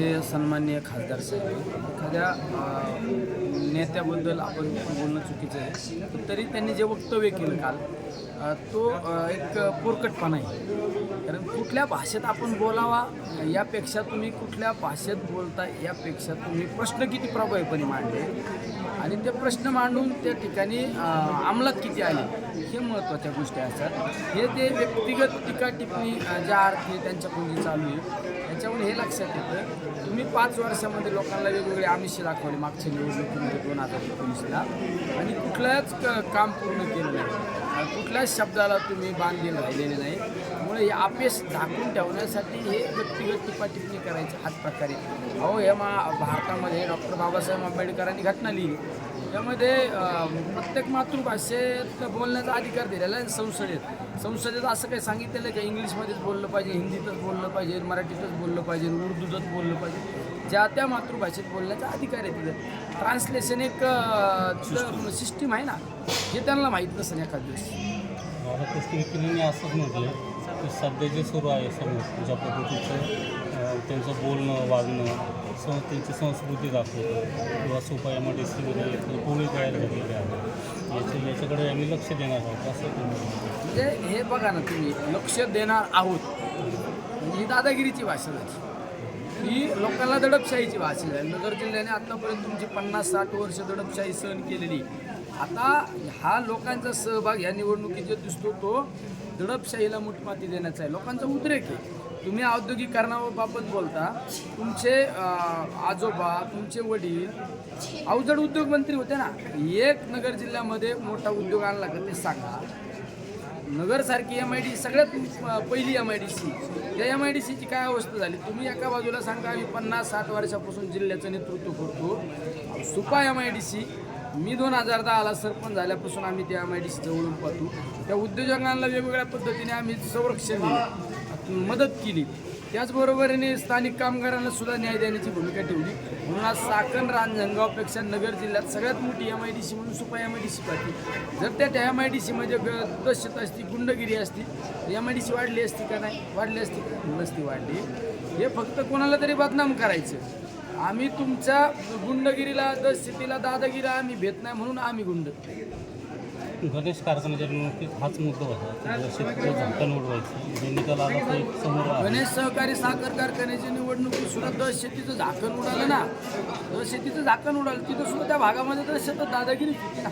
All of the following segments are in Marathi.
हे सन्माननीय खासदार साहेब एखाद्या नेत्याबद्दल आपण बोलणं चुकीचं आहे. तरी त्यांनी जे वक्तव्य केलं काल तो एक पोरकटपणा आहे. कारण कुठल्या भाषेत आपण बोलावा यापेक्षा तुम्ही कुठल्या भाषेत बोलता यापेक्षा तुम्ही प्रश्न किती प्रभावीपणे मांडले आणि ते प्रश्न मांडून त्या ठिकाणी अंमलात किती आले हे महत्त्वाच्या गोष्टी असतात. हे ते व्यक्तिगत टीका टिप्पणी ज्या अर्थी त्यांच्याकडून चालू आहे त्याच्यामुळे हे लक्षात येतं. तुम्ही पाच वर्षामध्ये लोकांना वेगवेगळे आमिष दाखवले. मागच्या निवडणुकीमध्ये दोन हजार एकोणीसला. आणि कुठलंच क काम पूर्ण केलं नाही. कुठल्याच शब्दाला तुम्ही बांधलेलं राहिलेले नाही. त्यामुळे हे अपेस झाकून ठेवण्यासाठी हे व्यक्तिगत टिप्पा टिप्पणी करायचे हाच प्रकारे. अहो हे मा भारतामध्ये डॉक्टर बाबासाहेब आंबेडकरांनी घटना लिहिली. यामध्ये प्रत्येक मातृभाषेत बोलण्याचा अधिकार दिलेला आहे संसदेत. संसदेत असं काही सांगितलेलं आहे का? इंग्लिशमध्येच बोललं पाहिजे हिंदीतच बोललं पाहिजे मराठीतच बोललं पाहिजे उर्दूतच बोललं पाहिजे. ज्या त्या मातृभाषेत बोलण्याचा अधिकार आहे तिथं. ट्रान्सलेशन एक सिस्टीम आहे ना. हे त्यांना माहीत नसेल एखाद दिवस. महाराष्ट्र वकिलांनी असंच म्हटलं. की सध्या जे सुरू आहे समज ज्या पद्धतीचं त्यांचं बोलणं वागणं सं त्यांची संस्कृती दाखवतं किंवा सोपा एम आय डी सीमध्ये टोळी तयार झालेली आहे याच्या याच्याकडे आम्ही लक्ष देणार आहोत असं. म्हणजे हे बघा ना तुम्ही लक्ष देणार आहोत. म्हणजे ही दादागिरीची भाषा झाली. ही लोकांना दडपशाहीची भाषा झाली नगर जिल्ह्याने आतापर्यंत तुमची पन्नास साठ वर्ष दडपशाही सहन केलेली. आता हा लोकांचा सहभाग ह्या निवडणुकीत जो दिसतो तो दडपशाहीला मुठमाती देण्याचा आहे. लोकांचा उद्रेक आहे. तुम्ही औद्योगिकरणाबाबत बोलता. तुमचे आजोबा तुमचे वडील अवजड उद्योगमंत्री होते ना. एक नगर जिल्ह्यामध्ये मोठा उद्योग आणला का ते सांगा. नगरसारखी एम आय डी सगळ्यात पहिली एम आय डी सी त्या एम आय डी सीची काय अवस्था झाली? तुम्ही एका बाजूला सांगा आम्ही पन्नास साठ वर्षापासून जिल्ह्याचं नेतृत्व करतो. Supa M I D C मी दोन हजार दहाला सरपंच झाल्यापासून आम्ही त्या एम आय डी सी वळून पाहतो. त्या उद्योजकांना वेगवेगळ्या पद्धतीने आम्ही संरक्षण मदत केली. त्याचबरोबरीने स्थानिक कामगारांना सुद्धा न्याय देण्याची भूमिका ठेवली. म्हणून आज साकण रांजणगावपेक्षा नगर जिल्ह्यात सगळ्यात मोठी एम आय डी सी म्हणून Supa M I D C पाहिजे जर त्या त्या एम आय डी सीमध्ये दशता असती गुंडगिरी असती एम आय डी सी वाढली असती का नाही? वाढली असती का? नसती वाढली. हे फक्त कोणाला तरी बदनाम करायचं. आम्ही तुमच्या गुंडगिरीला दशतीला दादागिरीला आम्ही भेट नाही म्हणून आम्ही गुंड गणेश कारखान्याच्या निवडणुकीत हाच मुद्दा होता. शेतकरी झाकण उडवायचं. जे निकाल आला तो एक समोर आला. गणेश सहकारी साखर कारखान्याच्या निवडणुकीत सुद्धा दहशतीचं झाकण उडालं ना. दहशतीचं झाकण उडालं. तिथं सुद्धा त्या भागामध्ये दहशत दादागिरी होती ना.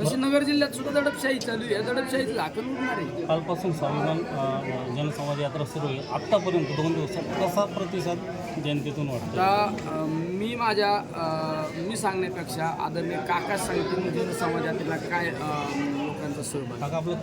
तशी नगर जिल्ह्यात सुद्धा दडपशाही चालू आहे. या दडपशाहीचं झाकण उडणार आहे. कालपासून स्वाभिमान अ, जनसंवाद यात्रा सुरू आहे. आत्तापर्यंत दोन दिवसात कसा प्रतिसाद जनतेतून वाटतो आता अं, मी माझ्या अं, मी सांगण्यापेक्षा आदरणीय काका सांगतील म्हणजे समाजातील काय लोकांचा सहभाग?